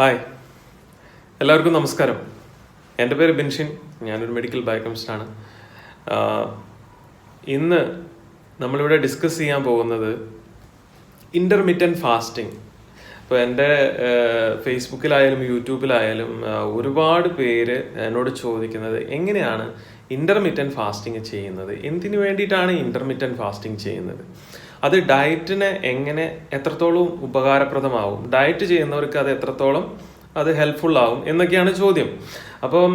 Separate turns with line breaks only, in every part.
Hi. എല്ലാവർക്കും നമസ്കാരം. എന്റെ പേര് ബിൻഷിൻ. ഞാനൊരു മെഡിക്കൽ ബയോകെമിസ്റ്റാണ് ഇന്ന് നമ്മളിവിടെ ഡിസ്കസ് ചെയ്യാൻ പോകുന്നത് ഇന്റർമീഡിയന്റ് ഫാസ്റ്റിംഗ് ഇപ്പോൾ എന്റെ ഫേസ്ബുക്കിലായാലും യൂട്യൂബിലായാലും ഒരുപാട് പേര് എന്നോട് ചോദിക്കുന്നത് എങ്ങനെയാണ് ഇന്റർമീഡിയന്റ് ഫാസ്റ്റിംഗ് ചെയ്യുന്നത്? എന്തിനു വേണ്ടിയിട്ടാണ് ഇന്റർമീഡിയന്റ് ഫാസ്റ്റിംഗ് ചെയ്യുന്നത്? അത് ഡയറ്റിന് എങ്ങനെ എത്രത്തോളം ഉപകാരപ്രദമാവും? ഡയറ്റ് ചെയ്യുന്നവർക്ക് അത് എത്രത്തോളം അത് ഹെൽപ്ഫുൾ ആവും എന്നൊക്കെയാണ് ചോദ്യം. അപ്പം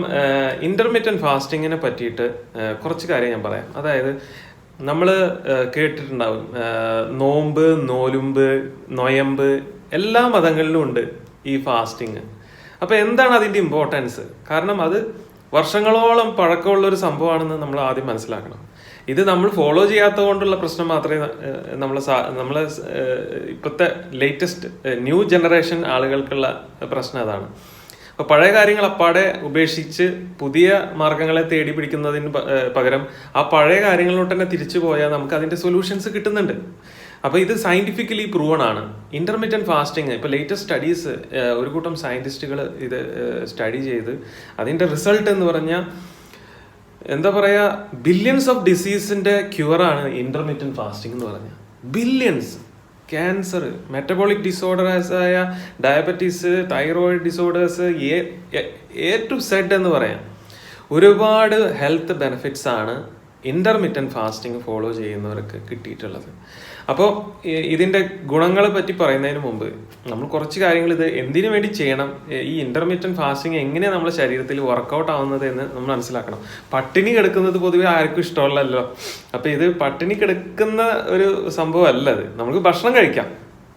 ഇന്റർമീഡിയന്റ് ഫാസ്റ്റിങ്ങിനെ പറ്റിയിട്ട് കുറച്ച് കാര്യം ഞാൻ പറയാം. അതായത് നമ്മൾ കേട്ടിട്ടുണ്ടാവും നോമ്പ് നോലുമ്പ് നൊയമ്പ് എല്ലാ മതങ്ങളിലും ഉണ്ട് ഈ ഫാസ്റ്റിങ്. അപ്പോൾ എന്താണ് അതിന്റെ ഇമ്പോർട്ടൻസ് കാരണം അത് വർഷങ്ങളോളം പഴക്കമുള്ള ഒരു സംഭവമാണെന്ന് നമ്മൾ ആദ്യം മനസ്സിലാക്കണം. ഇത് നമ്മൾ ഫോളോ ചെയ്യാത്തത് കൊണ്ടുള്ള പ്രശ്നം മാത്രമേ നമ്മൾ നമ്മൾ ഇപ്പോഴത്തെ ലേറ്റസ്റ്റ് ന്യൂ ജനറേഷൻ ആളുകൾക്കുള്ള പ്രശ്നം അതാണ്. അപ്പോൾ പഴയ കാര്യങ്ങൾ അപ്പാടെ ഉപേക്ഷിച്ച് പുതിയ മാർഗങ്ങളെ തേടി പിടിക്കുന്നതിന് പകരം ആ പഴയ കാര്യങ്ങളിലോട്ട് തന്നെ തിരിച്ചു പോയാൽ നമുക്ക് അതിന്റെ സൊല്യൂഷൻസ് കിട്ടുന്നുണ്ട്. അപ്പൊ ഇത് സയന്റിഫിക്കലി പ്രൂവൺ ആണ്. ഇന്റർമീഡിയറ്റ് ഫാസ്റ്റിംഗ് ഇപ്പൊ ലേറ്റസ്റ്റ് സ്റ്റഡീസ് ഒരു കൂട്ടം സയന്റിസ്റ്റുകൾ ഇത് സ്റ്റഡി ചെയ്ത് അതിന്റെ റിസൾട്ട് എന്ന് പറഞ്ഞാൽ എന്താ പറയാ ബില്യൺസ് ഓഫ് ഡിസീസിന്റെ ക്യൂറാണ് ഇന്റർമീഡിയറ്റ് ഫാസ്റ്റിംഗ് എന്ന് പറഞ്ഞാൽ ബില്യൺസ് ക്യാൻസർ മെറ്റബോളിക് ഡിസോർഡേഴ്സ് ആയ diabetes thyroid disorders A to Z എന്ന് പറയാം. ഒരുപാട് ഹെൽത്ത് ബെനിഫിറ്റ്സ് ആണ് ഇന്റർമീഡിയറ്റ് ഫാസ്റ്റിംഗ് ഫോളോ ചെയ്യുന്നവർക്ക് കിട്ടിയിട്ടുള്ളത്. അപ്പോൾ ഇതിന്റെ ഗുണങ്ങളെ പറ്റി പറയുന്നതിന് മുമ്പ് നമ്മൾ കുറച്ച് കാര്യങ്ങൾ ഇത് എന്തിനു വേണ്ടി ചെയ്യണം? ഈ ഇന്റർമീഡിയറ്റ് ഫാസ്റ്റിംഗ് എങ്ങനെ നമ്മുടെ ശരീരത്തിൽ വർക്കൗട്ട് ആവുന്നത് എന്ന് നമ്മൾ മനസ്സിലാക്കണം. പട്ടിണി കിടക്കുന്നത് പൊതുവെ ആർക്കും ഇഷ്ടമല്ലല്ലോ അപ്പം ഇത് പട്ടിണി കിടക്കുന്ന ഒരു സംഭവം അല്ല അത്. നമുക്ക് ഭക്ഷണം കഴിക്കാം.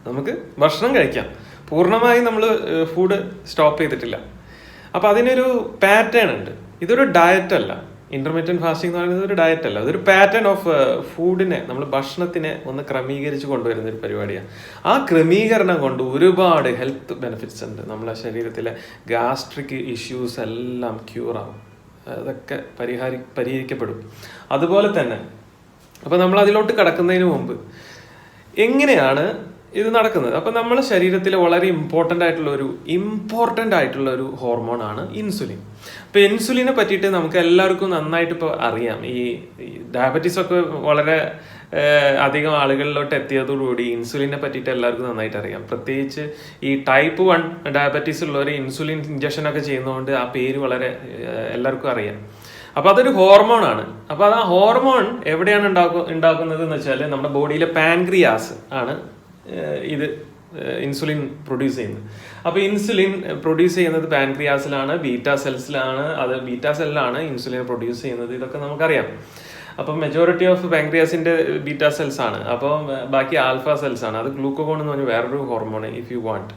നമുക്ക് ഭക്ഷണം കഴിക്കാം. പൂർണമായും നമ്മൾ ഫുഡ് സ്റ്റോപ്പ് ചെയ്തിട്ടില്ല. അപ്പം അതിനൊരു പാറ്റേൺ ഉണ്ട്. ഇതൊരു ഡയറ്റ് അല്ല. ഇന്റർമീഡിയറ്റ് ഫാസ്റ്റിംഗ് എന്ന് പറയുന്നത് ഒരു ഡയറ്റ് അല്ല. അതൊരു പാറ്റേൺ ഓഫ് ഫുഡിനെ നമ്മൾ ഭക്ഷണത്തിനെ ഒന്ന് ക്രമീകരിച്ച് കൊണ്ടുവരുന്ന ഒരു പരിപാടിയാണ്. ആ ക്രമീകരണം കൊണ്ട് ഒരുപാട് ഹെൽത്ത് ബെനിഫിറ്റ്സ് ഉണ്ട്. നമ്മളെ ശരീരത്തിലെ ഗാസ്ട്രിക് ഇഷ്യൂസ് എല്ലാം ക്യൂർ ആവും. അതൊക്കെ പരിഹാരി പരിഹരിക്കപ്പെടും. അതുപോലെ തന്നെ അപ്പോൾ നമ്മൾ അതിലോട്ട് കടക്കുന്നതിന് മുമ്പ് എങ്ങനെയാണ് ഇത് നടക്കുന്നത്. അപ്പൊ നമ്മുടെ ശരീരത്തിൽ വളരെ ഇമ്പോർട്ടന്റ് ആയിട്ടുള്ള ഒരു ഇമ്പോർട്ടന്റ് ആയിട്ടുള്ള ഒരു ഹോർമോൺ ആണ് ഇൻസുലിൻ അപ്പോൾ ഇൻസുലിനെ പറ്റിയിട്ട് നമുക്ക് എല്ലാവർക്കും നന്നായിട്ട് ഇപ്പോൾ അറിയാം. ഈ ഡയബറ്റീസ് ഒക്കെ വളരെ അധികം ആളുകളിലോട്ട് എത്തിയതോടുകൂടി ഇൻസുലിനെ പറ്റിയിട്ട് എല്ലാവർക്കും നന്നായിട്ട് അറിയാം. പ്രത്യേകിച്ച് ഈ ടൈപ്പ് വൺ ഡയബറ്റീസ് ഉള്ളവർ ഇൻസുലിൻ ഇഞ്ചക്ഷൻ ഒക്കെ ചെയ്യുന്നതുകൊണ്ട് ആ പേര് വളരെ എല്ലാവർക്കും അറിയാം. അപ്പോൾ അതൊരു ഹോർമോൺ ആണ്. അപ്പൊ അത് ആ ഹോർമോൺ എവിടെയാണ് ഉണ്ടാക്കു ഉണ്ടാക്കുന്നത് എന്ന് വെച്ചാൽ നമ്മുടെ ബോഡിയിലെ പാൻക്രിയാസ് ആണ്. ഇത് ഇൻസുലിൻ പ്രൊഡ്യൂസ് ചെയ്യുന്നത്. അപ്പോൾ ഇൻസുലിൻ പ്രൊഡ്യൂസ് ചെയ്യുന്നത് പാൻക്രിയാസിലാണ് ബീറ്റ സെൽസിലാണ് അത് ബീറ്റ സെല്ലാണ് ഇൻസുലിൻ പ്രൊഡ്യൂസ് ചെയ്യുന്നത്. ഇതൊക്കെ നമുക്കറിയാം. അപ്പം മെജോറിറ്റി ഓഫ് പാൻക്രിയാസിന്റെ ബീറ്റ സെൽസ് ആണ് അപ്പം ബാക്കി ആൽഫ സെൽസ് ആണ് അത് ഗ്ലൂക്കോഗോൺ എന്ന് പറഞ്ഞ വേറൊരു ഹോർമോൺ ഇഫ് യു വാണ്ട്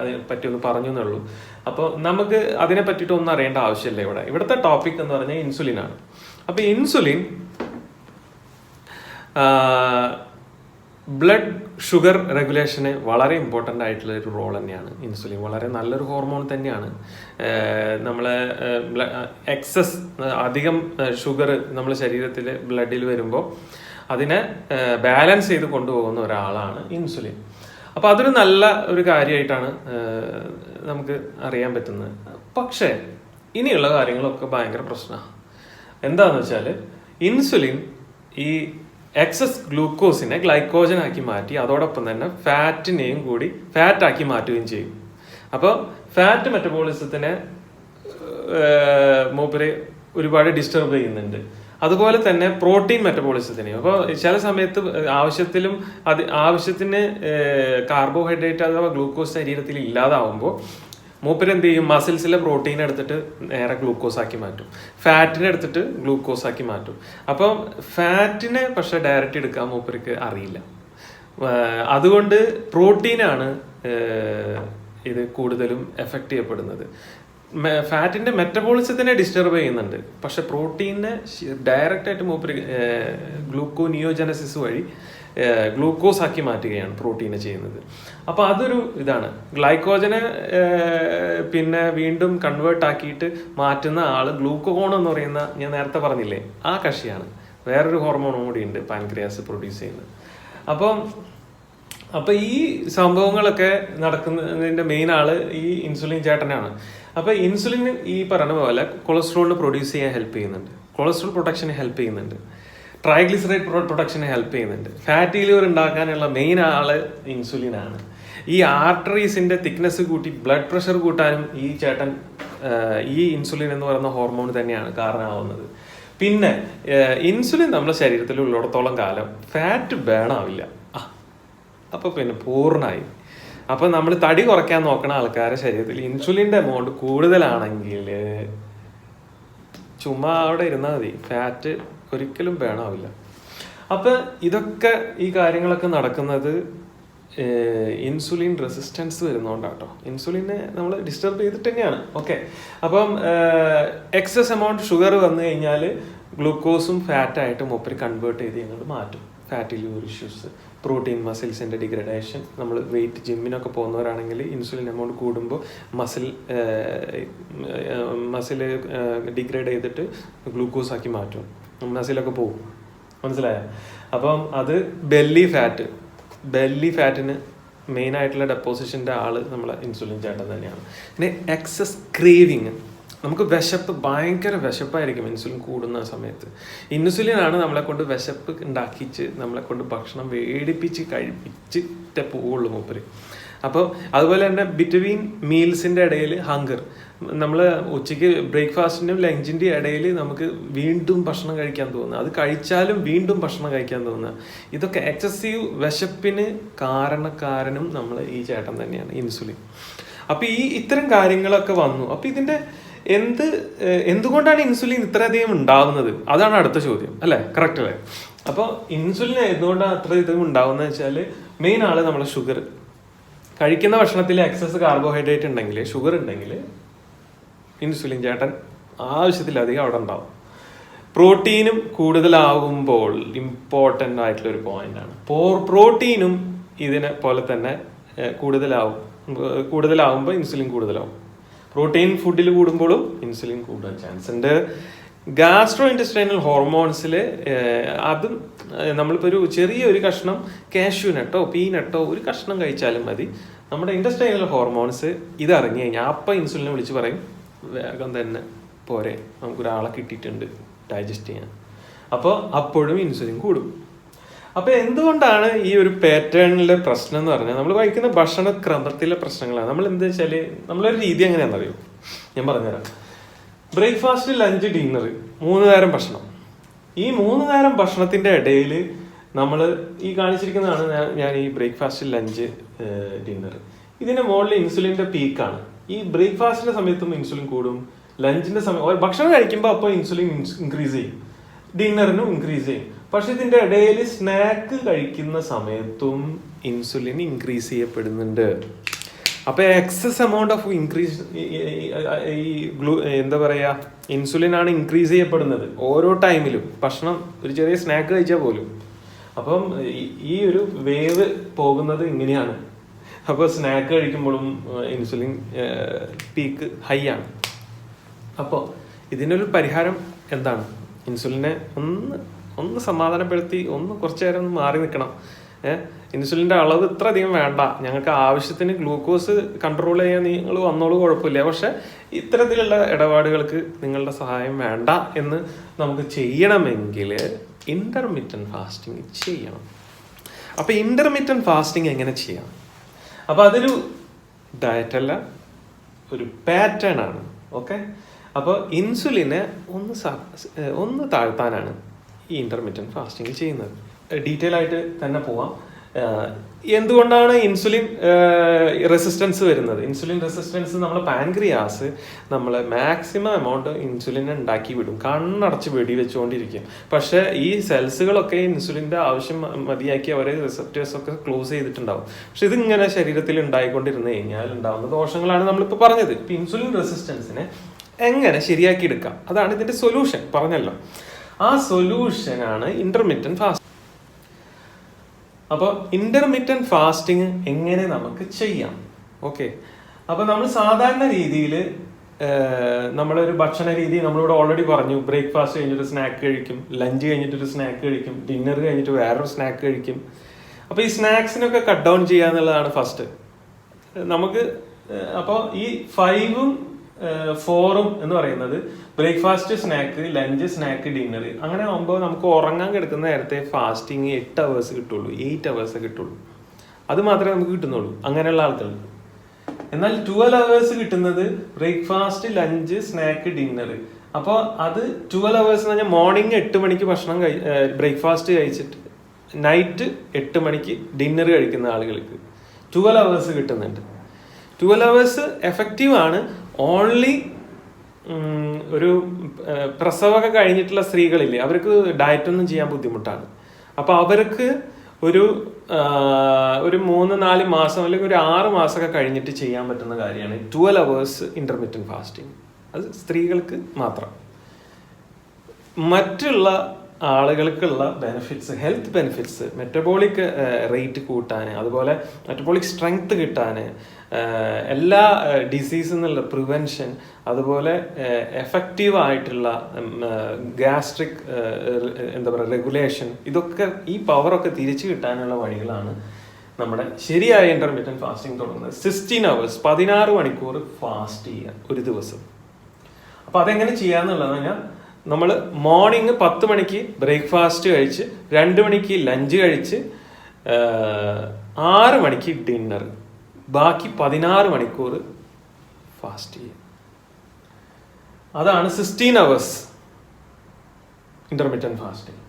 അതിനെ പറ്റി ഒന്ന് പറഞ്ഞു എന്നുള്ളൂ അപ്പോൾ നമുക്ക് അതിനെ പറ്റിയിട്ട് ഒന്നും അറിയേണ്ട ആവശ്യമില്ല ഇവിടെ. ഇവിടുത്തെ ടോപ്പിക് എന്ന് പറഞ്ഞാൽ ഇൻസുലിൻ ആണ്. അപ്പൊ ഇൻസുലിൻ ബ്ലഡ് ഷുഗർ റെഗുലേഷന് വളരെ ഇമ്പോർട്ടന്റ് ആയിട്ടുള്ള ഒരു റോൾ തന്നെയാണ്. ഇൻസുലിൻ വളരെ നല്ലൊരു ഹോർമോൺ തന്നെയാണ്. നമ്മൾ എക്സസ് അധികം ഷുഗർ നമ്മുടെ ശരീരത്തിൽ ബ്ലഡിൽ വരുമ്പോൾ അതിനെ ബാലൻസ് ചെയ്ത് കൊണ്ടുപോകുന്ന ഒരാളാണ് ഇൻസുലിൻ അപ്പോൾ അതൊരു നല്ല ഒരു കാര്യമായിട്ടാണ് നമുക്ക് അറിയാൻ പറ്റുന്നത്. പക്ഷേ ഇനിയുള്ള കാര്യങ്ങളൊക്കെ ഭയങ്കര പ്രശ്നമാണ് എന്താണെന്ന് വെച്ചാൽ ഇൻസുലിൻ ഈ എക്സസ് ഗ്ലൂക്കോസിനെ ഗ്ലൈക്കോജൻ ആക്കി മാറ്റി അതോടൊപ്പം തന്നെ ഫാറ്റിനെയും കൂടി ഫാറ്റാക്കി മാറ്റുകയും ചെയ്യും. അപ്പോൾ ഫാറ്റ് മെറ്റബോളിസത്തിനെ മൂപ്പര് ഒരുപാട് ഡിസ്റ്റർബ് ചെയ്യുന്നുണ്ട്. അതുപോലെ തന്നെ പ്രോട്ടീൻ മെറ്റബോളിസത്തിനെയും അപ്പോൾ ചില സമയത്ത് ആവശ്യത്തിലും അത് ആവശ്യത്തിന് കാർബോഹൈഡ്രേറ്റ് അഥവാ ഗ്ലൂക്കോസ് ശരീരത്തിൽ ഇല്ലാതാവുമ്പോൾ മൂപ്പര് എന്ത് ചെയ്യും? മസിൽസിലെ പ്രോട്ടീൻ എടുത്തിട്ട് നേരെ ഗ്ലൂക്കോസ് ആക്കി മാറ്റും. ഫാറ്റിനെ എടുത്തിട്ട് ഗ്ലൂക്കോസ് ആക്കി മാറ്റും. അപ്പം ഫാറ്റിനെ പക്ഷെ ഡയറക്റ്റ് എടുക്കാൻ മൂപ്പർക്ക് അറിയില്ല. അതുകൊണ്ട് പ്രോട്ടീനാണ് ഇത് കൂടുതലും എഫക്റ്റ് ചെയ്യപ്പെടുന്നത്. ഫാറ്റിന്റെ മെറ്റബോളിസത്തിനെ ഡിസ്റ്റർബ് ചെയ്യുന്നുണ്ട്. പക്ഷെ പ്രോട്ടീനെ ഡയറക്റ്റ് ആയിട്ട് മൂപ്പര് ഗ്ലൂക്കോ നിയോജനസിസ് വഴി ഗ്ലൂക്കോസ് ആക്കി മാറ്റുകയാണ് പ്രോട്ടീനെ ചെയ്യുന്നത്. അപ്പോൾ അതൊരു ഇതാണ്. ഗ്ലൈക്കോജനെ പിന്നെ വീണ്ടും കൺവേർട്ട് ആക്കിയിട്ട് മാറ്റുന്ന ആൾ ഗ്ലൂക്കോൺ എന്ന് പറയുന്ന ഞാൻ നേരത്തെ പറഞ്ഞില്ലേ ആ കക്ഷിയാണ്. വേറൊരു ഹോർമോണും കൂടി ഉണ്ട് പാൻക്രിയാസ് പ്രൊഡ്യൂസ് ചെയ്യുന്നത്. അപ്പം അപ്പോൾ ഈ സംഭവങ്ങളൊക്കെ നടക്കുന്നതിന്റെ മെയിൻ ആൾ ഈ ഇൻസുലിൻ ചേട്ടനാണ്. അപ്പോൾ ഇൻസുലിൻ ഈ പറഞ്ഞ പോലെ കൊളസ്ട്രോളിന് പ്രൊഡ്യൂസ് ചെയ്യാൻ ഹെൽപ്പ് ചെയ്യുന്നുണ്ട്. കൊളസ്ട്രോൾ പ്രൊട്ടക്ഷന് ഹെൽപ്പ് ചെയ്യുന്നുണ്ട്. ട്രൈഗ്ലിസറൈഡ് പ്രൊഡക്ഷനെ ഹെൽപ്പ് ചെയ്യുന്നുണ്ട്. ഫാറ്റി ലിവർ ഉണ്ടാക്കാനുള്ള മെയിൻ ആൾ ഇൻസുലിനാണ് ഈ ആർട്ടറീസിന്റെ തിക്നെസ് കൂട്ടി ബ്ലഡ് പ്രഷർ കൂട്ടാനും ഈ ചേട്ടൻ ഈ ഇൻസുലിൻ എന്ന് പറയുന്ന ഹോർമോൺ തന്നെയാണ് കാരണമാവുന്നത്. പിന്നെ ഇൻസുലിൻ നമ്മുടെ ശരീരത്തിൽ ഉള്ളിടത്തോളം കാലം ഫാറ്റ് ആ അപ്പോൾ പിന്നെ പൂർണമായി. അപ്പോൾ നമ്മൾ തടി കുറയ്ക്കാൻ നോക്കുന്ന ആൾക്കാരുടെ ശരീരത്തിൽ ഇൻസുലിന്റെ എമൗണ്ട് കൂടുതലാണെങ്കിൽ ചുമ്മാ അവിടെ ഇരുന്നാൽ മതി. ഫാറ്റ് ഒരിക്കലും വേണമാവില്ല അപ്പൊ ഇതൊക്കെ ഈ കാര്യങ്ങളൊക്കെ നടക്കുന്നത് ഇൻസുലിൻ റെസിസ്റ്റൻസ് വരുന്നതുകൊണ്ടാട്ടോ ഇൻസുലിനെ നമ്മൾ ഡിസ്റ്റർബ് ചെയ്തിട്ട് തന്നെയാണ്. ഓക്കെ. അപ്പം എക്സസ് എമൗണ്ട് ഷുഗർ വന്നു കഴിഞ്ഞാൽ ഗ്ലൂക്കോസും ഫാറ്റായിട്ട് മൂപ്പര് കൺവേർട്ട് ചെയ്ത് ഞങ്ങൾ മാറ്റും. ഫാറ്റി ലിവർ ഇഷ്യൂസ് പ്രോട്ടീൻ മസിൽസിന്റെ ഡിഗ്രഡേഷൻ നമ്മൾ വെയിറ്റ് ജിമ്മിനൊക്കെ പോകുന്നവരാണെങ്കിൽ ഇൻസുലിൻ എമൗണ്ട് കൂടുമ്പോൾ മസിൽ മസിൽ ഡിഗ്രേഡ് ചെയ്തിട്ട് ഗ്ലൂക്കോസാക്കി മാറ്റും. മസിലൊക്കെ പോകും. മനസ്സിലായോ? അപ്പം അത് ബെല്ലി ഫാറ്റ് ബെല്ലി ഫാറ്റിന് മെയിൻ ആയിട്ടുള്ള ഡെപ്പോസിഷന്റെ ആൾ നമ്മളെ ഇൻസുലിൻ ചേട്ടൻ തന്നെയാണ്. പിന്നെ എക്സസ് ക്രേവിങ് നമുക്ക് വിശപ്പ് ഭയങ്കര വിശപ്പായിരിക്കും ഇൻസുലിൻ കൂടുന്ന സമയത്ത്. ഇൻസുലിനാണ് നമ്മളെ കൊണ്ട് വിശപ്പ് ഉണ്ടാക്കിച്ച് നമ്മളെ കൊണ്ട് ഭക്ഷണം വേടിപ്പിച്ച് കഴിപ്പിച്ചിട്ടേ പോവുള്ളൂ മൂപ്പര്. അപ്പോൾ അതുപോലെ തന്നെ ബിറ്റ്വീൻ മീൽസിന്റെ ഇടയിൽ ഹങ്കർ നമ്മൾ ഉച്ചയ്ക്ക് ബ്രേക്ക്ഫാസ്റ്റിന്റെയും ലഞ്ചിന്റെയും ഇടയിൽ നമുക്ക് വീണ്ടും ഭക്ഷണം കഴിക്കാൻ തോന്നുക. അത് കഴിച്ചാലും വീണ്ടും ഭക്ഷണം കഴിക്കാൻ തോന്നുക. ഇതൊക്കെ എക്സസീവ് വിശപ്പിന് കാരണക്കാരനും നമ്മൾ ഈ ചേട്ടൻ തന്നെയാണ് ഇൻസുലിൻ അപ്പോൾ ഈ ഇത്തരം കാര്യങ്ങളൊക്കെ വന്നു. അപ്പോൾ ഇതിന്റെ എന്ത് എന്തുകൊണ്ടാണ് ഇൻസുലിൻ ഇത്രയധികം ഉണ്ടാവുന്നത്? അതാണ് അടുത്ത ചോദ്യം അല്ലേ? കറക്റ്റ് അല്ലേ? അപ്പോൾ ഇൻസുലിൻ എന്തുകൊണ്ടാണ് അത്രയധികം ഉണ്ടാവുന്നത് വെച്ചാൽ മെയിൻ ആൾ നമ്മളെ ഷുഗർ കഴിക്കുന്ന ഭക്ഷണത്തിൽ എക്സസ് കാർബോഹൈഡ്രേറ്റ് ഉണ്ടെങ്കിൽ ഷുഗർ ഉണ്ടെങ്കിൽ ഇൻസുലിൻ ചേട്ടൻ ആവശ്യത്തിലധികം അവിടെ ഉണ്ടാവും. പ്രോട്ടീനും കൂടുതലാകുമ്പോൾ ഇമ്പോർട്ടന്റ് ആയിട്ടുള്ള ഒരു പോയിന്റ് ആണ്. പ്രോട്ടീനും ഇതിനെ പോലെ തന്നെ കൂടുതലാവും കൂടുതലാവുമ്പോൾ ഇൻസുലിൻ കൂടുതലാവും. പ്രോട്ടീൻ ഫുഡിൽ കൂടുമ്പോഴും ഇൻസുലിൻ കൂടാൻ ചാൻസ് ഉണ്ട്. ഗാസ്ട്രോ ഇൻഡസ്ട്രീനൽ ഹോർമോൺസിൽ അതും നമ്മളിപ്പോൾ ഒരു ചെറിയ ഒരു കഷ്ണം കാഷ്യൂ നട്ടോ പീനട്ടോ ഒരു കഷ്ണം കഴിച്ചാലും മതി. നമ്മുടെ ഇൻഡസ്ട്രിയൽ ഹോർമോൺസ് ഇത് ഇറങ്ങി കഴിഞ്ഞാൽ അപ്പം ഇൻസുലിനെ വിളിച്ച് പറയും വേഗം തന്നെ പോരെ നമുക്കൊരാളെ കിട്ടിയിട്ടുണ്ട് ഡൈജസ്റ്റ് ചെയ്യാൻ. അപ്പോൾ അപ്പോഴും ഇൻസുലിൻ കൂടും. അപ്പോൾ എന്തുകൊണ്ടാണ് ഈ ഒരു പാറ്റേണിലെ പ്രശ്നം എന്ന് പറഞ്ഞാൽ നമ്മൾ കഴിക്കുന്ന ഭക്ഷണ ക്രമത്തിലെ പ്രശ്നങ്ങളാണ്. നമ്മൾ എന്താ വെച്ചാൽ നമ്മളൊരു രീതി എങ്ങനെയാണെന്നറിയോ? ഞാൻ പറഞ്ഞുതരാം. ബ്രേക്ക്ഫാസ്റ്റ് ലഞ്ച് ഡിന്നർ മൂന്ന് നേരം ഭക്ഷണം. ഈ മൂന്ന് നേരം ഭക്ഷണത്തിന്റെ ഇടയിൽ നമ്മൾ ഈ കാണിച്ചിരിക്കുന്നതാണ് ഞാൻ- ഞാൻ ഈ ബ്രേക്ക്ഫാസ്റ്റ് ലഞ്ച് ഡിന്നർ ഇതിന് മുകളിൽ ഇൻസുലിന്റെ പീക്കാണ് ഈ ബ്രേക്ക്ഫാസ്റ്റിന്റെ സമയത്തും ഇൻസുലിൻ കൂടും. ലഞ്ചിന്റെ സമയം ഭക്ഷണം കഴിക്കുമ്പോൾ അപ്പോൾ ഇൻസുലിൻ ഇൻക്രീസ് ചെയ്യും. ഡിന്നറിനും ഇൻക്രീസ് ചെയ്യും. പക്ഷെ ഇതിന്റെ ഇടയിൽ സ്നാക്ക് കഴിക്കുന്ന സമയത്തും ഇൻസുലിൻ ഇൻക്രീസ് ചെയ്യപ്പെടുന്നുണ്ട്. അപ്പോൾ എക്സസ് എമൗണ്ട് ഓഫ് ഇൻക്രീസ് ഈ ഗ്ലൂ എന്താ പറയാ ഇൻസുലിൻ ആണ് ഇൻക്രീസ് ചെയ്യപ്പെടുന്നത് ഓരോ ടൈമിലും ഭക്ഷണം ഒരു ചെറിയ സ്നാക്ക് കഴിച്ചാൽ പോലും. അപ്പം ഈ ഒരു വേവ് പോകുന്നത് ഇങ്ങനെയാണ്. അപ്പോൾ സ്നാക്ക് കഴിക്കുമ്പോഴും ഇൻസുലിൻ പീക്ക് ഹൈ ആണ്. അപ്പോൾ ഇതിനൊരു പരിഹാരം എന്താണ്? ഇൻസുലിനെ ഒന്ന് ഒന്ന് സമാധാനപ്പെടുത്തി ഒന്ന് കുറച്ചു നേരം ഒന്ന് മാറി നിൽക്കണം. ഇൻസുലിന്റെ അളവ് ഇത്ര അധികം വേണ്ട. ഞങ്ങൾക്ക് ആവശ്യത്തിന് ഗ്ലൂക്കോസ് കൺട്രോൾ ചെയ്യാൻ നിങ്ങൾ വന്നോളൂ കുഴപ്പമില്ല. പക്ഷെ ഇത്തരത്തിലുള്ള ഇടപാടുകൾക്ക് നിങ്ങളുടെ സഹായം വേണ്ട എന്ന് നമുക്ക് ചെയ്യണമെങ്കിൽ ഇന്റർമീഡിയൻ ഫാസ്റ്റിംഗ് ചെയ്യണം. അപ്പോൾ ഇന്റർമീഡിയൻ ഫാസ്റ്റിംഗ് എങ്ങനെ ചെയ്യാം അപ്പോൾ അതൊരു ഡയറ്റ് അല്ല ഒരു പാറ്റേൺ ആണ്. ഓക്കെ അപ്പോൾ ഇൻസുലിനെ ഒന്ന് ഒന്ന് താഴ്ത്താനാണ് ഈ ഇന്റർമീഡിയറ്റ് ഫാസ്റ്റിംഗ് ചെയ്യുന്നത്. ഡീറ്റെയിൽ ആയിട്ട് തന്നെ പോവാം. എന്തുകൊണ്ടാണ് ഇൻസുലിൻ റെസിസ്റ്റൻസ് വരുന്നത്? ഇൻസുലിൻ റെസിസ്റ്റൻസ് നമ്മൾ പാൻക്രിയാസ് നമ്മൾ മാക്സിമം എമൗണ്ട് ഇൻസുലിൻ ഉണ്ടാക്കി വിടും. കണ്ണടച്ച് വെടി വെച്ചുകൊണ്ടിരിക്കും. പക്ഷേ ഈ സെൽസുകളൊക്കെ ഇൻസുലിന്റെ ആവശ്യം മതിയാക്കി അവരെ റിസപ്റ്റേഴ്സ് ഒക്കെ ക്ലോസ് ചെയ്തിട്ടുണ്ടാവും. പക്ഷെ ഇതിങ്ങനെ ശരീരത്തിൽ ഉണ്ടായിക്കൊണ്ടിരുന്നു കഴിഞ്ഞാൽ ഉണ്ടാകുന്ന ദോഷങ്ങളാണ് നമ്മളിപ്പോൾ പറഞ്ഞത്. ഇപ്പം ഇൻസുലിൻ റെസിസ്റ്റൻസിനെ എങ്ങനെ ശരിയാക്കി എടുക്കാം അതാണ് ഇതിന്റെ സൊല്യൂഷൻ. പറഞ്ഞല്ലോ. ആ സൊല്യൂഷനാണ് ഇന്റർമീഡിയൻ ഫാസ്റ്റ് അപ്പോൾ ഇന്റർമീഡിയൻ ഫാസ്റ്റിംഗ് എങ്ങനെ നമുക്ക് ചെയ്യാം? ഓക്കെ അപ്പോൾ നമ്മൾ സാധാരണ രീതിയിൽ നമ്മളൊരു ഭക്ഷണ രീതി നമ്മളിവിടെ ഓൾറെഡി പറഞ്ഞു. ബ്രേക്ക്ഫാസ്റ്റ് കഴിഞ്ഞിട്ട് സ്നാക്ക് കഴിക്കും. ലഞ്ച് കഴിഞ്ഞിട്ടൊരു സ്നാക്ക് കഴിക്കും. ഡിന്നർ കഴിഞ്ഞിട്ട് വേറൊരു സ്നാക്ക് കഴിക്കും. അപ്പോൾ ഈ സ്നാക്സിനൊക്കെ കട്ട് ഡൗൺ ചെയ്യുക എന്നുള്ളതാണ് ഫസ്റ്റ് നമുക്ക് അപ്പോൾ ഈ ഫൈവും ഫോറും എന്ന് പറയുന്നത്. Breakfast snack lunch snack dinner അങ്ങനെ ആകുമ്പോൾ നമുക്ക് ഉറങ്ങാൻ കിടക്കുന്ന നേരത്തെ ഫാസ്റ്റിംഗ് എട്ട് അവേഴ്സ് കിട്ടുള്ളൂ. എയ്റ്റ് അവേഴ്സ് കിട്ടുള്ളൂ. അത് മാത്രമേ നമുക്ക് കിട്ടുന്നുള്ളൂ. അങ്ങനെയുള്ള ആൾക്കാർക്ക്. എന്നാൽ ട്വൽവ് അവേഴ്സ് കിട്ടുന്നത് ബ്രേക്ക്ഫാസ്റ്റ് ലഞ്ച് സ്നാക്ക് ഡിന്നർ അപ്പോൾ അത് ട്വൽവ് അവേഴ്സ് എന്ന് പറഞ്ഞാൽ മോർണിംഗ് എട്ട് മണിക്ക് ഭക്ഷണം കഴി ബ്രേക്ക്ഫാസ്റ്റ് കഴിച്ചിട്ട് നൈറ്റ് എട്ട് മണിക്ക് ഡിന്നർ കഴിക്കുന്ന ആളുകൾക്ക് ട്വൽവ് അവേഴ്സ് കിട്ടുന്നുണ്ട്. ട്വൽവ് അവേഴ്സ് എഫക്റ്റീവ് ആണ്. ഓൺലി ഒരു പ്രസവമൊക്കെ കഴിഞ്ഞിട്ടുള്ള സ്ത്രീകളില്ലേ അവർക്ക് ഡയറ്റൊന്നും ചെയ്യാൻ ബുദ്ധിമുട്ടാണ്. അപ്പോൾ അവർക്ക് ഒരു ഒരു മൂന്ന് നാല് മാസം അല്ലെങ്കിൽ ഒരു ആറ് മാസമൊക്കെ കഴിഞ്ഞിട്ട് ചെയ്യാൻ പറ്റുന്ന കാര്യമാണ് ട്വൽവ് അവേഴ്സ് ഇന്റർമീഡിയറ്റ് ഫാസ്റ്റിംഗ് അത് സ്ത്രീകൾക്ക് മാത്രം. മറ്റുള്ള ആളുകൾക്കുള്ള benefits health benefits metabolic rate കൂട്ടാൻ അതുപോലെ മെറ്റബോളിക് സ്ട്രെങ്ത് കിട്ടാൻ എല്ലാ ഡിസീസിൽ നിന്നുള്ള പ്രിവെൻഷൻ അതുപോലെ എഫക്റ്റീവ് ആയിട്ടുള്ള ഗ്യാസ്ട്രിക് എന്താ പറയുക റെഗുലേഷൻ ഇതൊക്കെ ഈ പവറൊക്കെ തിരിച്ചു കിട്ടാനുള്ള വഴികളാണ് നമ്മുടെ ശരിയായ ഇന്റർമീഡിയറ്റ് ഫാസ്റ്റിംഗ് തുടങ്ങുന്നത്. സിക്സ്റ്റീൻ അവേഴ്സ് പതിനാറ് മണിക്കൂർ ഫാസ്റ്റ് ചെയ്യുക ഒരു ദിവസം. അപ്പോൾ അതെങ്ങനെ ചെയ്യാന്നുള്ളതെന്ന് പറഞ്ഞാൽ നമ്മൾ മോർണിംഗ് പത്ത് മണിക്ക് ബ്രേക്ക്ഫാസ്റ്റ് കഴിച്ച് രണ്ട് മണിക്ക് ലഞ്ച് കഴിച്ച് ആറ് മണിക്ക് ഡിന്നർ ബാക്കി പതിനാറ് മണിക്കൂർ ഫാസ്റ്റ് ചെയ്യും. അതാണ് സിക്സ്റ്റീൻ അവേഴ്സ് ഇന്റർമീഡിയറ്റ് ഫാസ്റ്റിംഗ്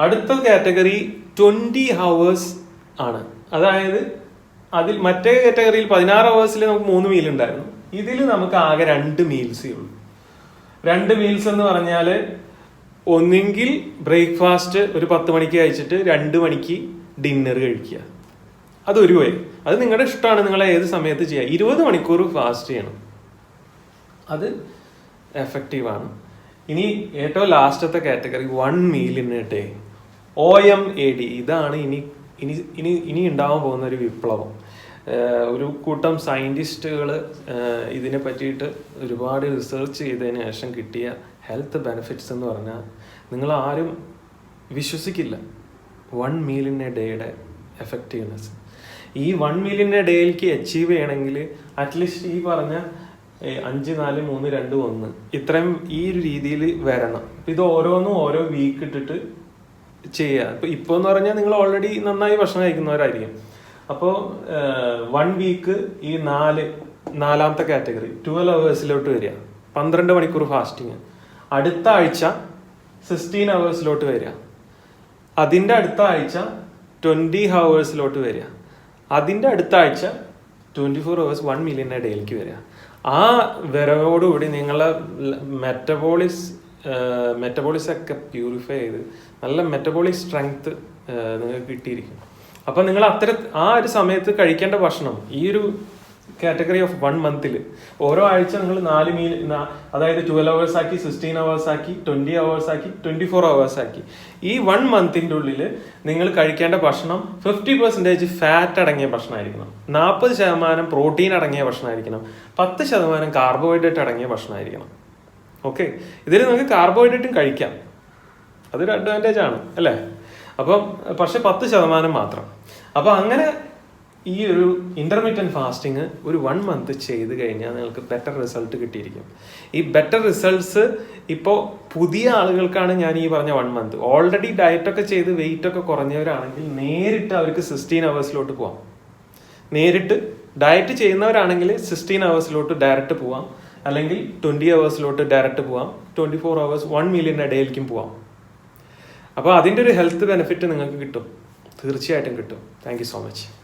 അടുത്ത കാറ്റഗറി ട്വന്റി ഹവേഴ്സ് ആണ്. അതായത് അതിൽ മറ്റേ കാറ്റഗറിയിൽ പതിനാറ് ഹവേഴ്സിൽ നമുക്ക് മൂന്ന് മീൽ ഉണ്ടായിരുന്നു. ഇതിൽ നമുക്ക് ആകെ രണ്ട് മീൽസേ ഉള്ളൂ. രണ്ട് മീൽസ് എന്ന് പറഞ്ഞാൽ ഒന്നെങ്കിൽ ബ്രേക്ക്ഫാസ്റ്റ് ഒരു പത്ത് മണിക്ക് കഴിച്ചിട്ട് രണ്ട് മണിക്ക് ഡിന്നർ കഴിക്കുക. അതൊരു വഴി അത് നിങ്ങളുടെ ഇഷ്ടമാണ് നിങ്ങൾ ഏത് സമയത്ത് ചെയ്യുക ഇരുപത് മണിക്കൂർ ഫാസ്റ്റ് ചെയ്യണം. അത് എഫക്റ്റീവാണ് ഇനി ഏറ്റവും ലാസ്റ്റത്തെ category one meal day O M A D ഇതാണ് ഇനി ഇനി ഇനി ഇനി ഉണ്ടാവാൻ പോകുന്ന ഒരു വിപ്ലവം. ഒരു കൂട്ടം സയന്റിസ്റ്റുകൾ ഇതിനെ പറ്റിയിട്ട് ഒരുപാട് റിസർച്ച് ചെയ്തതിന് ശേഷം കിട്ടിയ ഹെൽത്ത് ബെനിഫിറ്റ്സ് എന്ന് പറഞ്ഞാൽ നിങ്ങൾ ആരും വിശ്വസിക്കില്ല വൺ മീൽ ഡേയുടെ എഫക്റ്റീവ്നെസ് ഈ വൺ മില്യന്റെ ഡേയിലേക്ക് അച്ചീവ് ചെയ്യണമെങ്കിൽ അറ്റ്ലീസ്റ്റ് ഈ പറഞ്ഞ അഞ്ച് നാല് മൂന്ന് രണ്ട് ഒന്ന് ഇത്രയും ഈ ഒരു രീതിയിൽ വരണം. അപ്പം ഇത് ഓരോന്നും ഓരോ വീക്ക് ഇട്ടിട്ട് ചെയ്യുക ഇപ്പം ഇപ്പൊ എന്ന് പറഞ്ഞാൽ നിങ്ങൾ ഓൾറെഡി നന്നായി ഭക്ഷണം കഴിക്കുന്നവരായിരിക്കും. അപ്പോൾ വൺ വീക്ക് ഈ നാല് നാലാമത്തെ കാറ്റഗറി ട്വൽവ് അവേഴ്സിലോട്ട് വരിക. പന്ത്രണ്ട് മണിക്കൂർ ഫാസ്റ്റിങ് അടുത്ത ആഴ്ച സിക്സ്റ്റീൻ അവേഴ്സിലോട്ട് വരിക. അതിന്റെ അടുത്ത ആഴ്ച ട്വന്റി ഹവേഴ്സിലോട്ട് വരിക. അതിന്റെ അടുത്ത ആഴ്ച twenty four hours one million ഡേയിലേക്ക് വരിക. ആ വരവോടുകൂടി നിങ്ങളെ മെറ്റബോളിസ് മെറ്റബോളിസ് ഒക്കെ പ്യൂരിഫൈ ചെയ്ത് നല്ല മെറ്റബോളിക് സ്ട്രെങ്ത് നിങ്ങൾക്ക് കിട്ടിയിരിക്കും. അപ്പൊ നിങ്ങൾ അത്ര ആ ഒരു സമയത്ത് കഴിക്കേണ്ട ഭക്ഷണം ഈ ഒരു കാറ്റഗറി ഓഫ് വൺ മന്തിൽ ഓരോ ആഴ്ച നിങ്ങൾ നാല് മീൽ അതായത് ട്വൽവ് അവേഴ്സ് ആക്കി സിക്സ്റ്റീൻ അവേഴ്സ് ആക്കി ട്വന്റി അവേഴ്സ് ആക്കി ട്വന്റി ഫോർ അവേഴ്സ് ആക്കി. ഈ വൺ മന്തിന്റെ ഉള്ളിൽ നിങ്ങൾ കഴിക്കേണ്ട ഭക്ഷണം ഫിഫ്റ്റി പെർസെന്റേജ് ഫാറ്റ് അടങ്ങിയ ഭക്ഷണമായിരിക്കണം നാൽപ്പത് ശതമാനം പ്രോട്ടീൻ അടങ്ങിയ ഭക്ഷണമായിരിക്കണം പത്ത് ശതമാനം കാർബോഹൈഡ്രേറ്റ് അടങ്ങിയ ഭക്ഷണമായിരിക്കണം ഓക്കെ ഇതിൽ നിങ്ങൾക്ക് കാർബോഹൈഡ്രേറ്റും കഴിക്കാം. അതൊരു അഡ്വാന്റേജ് ആണ് അല്ലേ? അപ്പം പക്ഷെ പത്ത് ശതമാനം മാത്രം. അപ്പം അങ്ങനെ ഈ ഒരു ഇന്റർമീഡിയൻ ഫാസ്റ്റിംഗ് ഒരു വൺ മന്ത് ചെയ്ത് കഴിഞ്ഞാൽ നിങ്ങൾക്ക് ബെറ്റർ റിസൾട്ട് കിട്ടിയിരിക്കും. ഈ ബെറ്റർ റിസൾട്ട്സ് ഇപ്പോൾ പുതിയ ആളുകൾക്കാണ് ഞാൻ ഈ പറഞ്ഞ വൺ മന്ത് ഓൾറെഡി ഡയറ്റൊക്കെ ചെയ്ത് വെയിറ്റ് ഒക്കെ കുറഞ്ഞവരാണെങ്കിൽ നേരിട്ട് അവർക്ക് സിക്സ്റ്റീൻ അവേഴ്സിലോട്ട് പോവാം. നേരിട്ട് ഡയറ്റ് ചെയ്യുന്നവരാണെങ്കിൽ സിക്സ്റ്റീൻ അവേഴ്സിലോട്ട് ഡയറക്റ്റ് പോവാം. അല്ലെങ്കിൽ ട്വന്റി അവേഴ്സിലോട്ട് ഡയറക്റ്റ് പോവാം. Twenty four hours one million ഇടയിലേക്കും പോവാം. അപ്പോൾ അതിന്റെ ഒരു ഹെൽത്ത് ബെനിഫിറ്റ് നിങ്ങൾക്ക് കിട്ടും. തീർച്ചയായിട്ടും കിട്ടും. Thank so much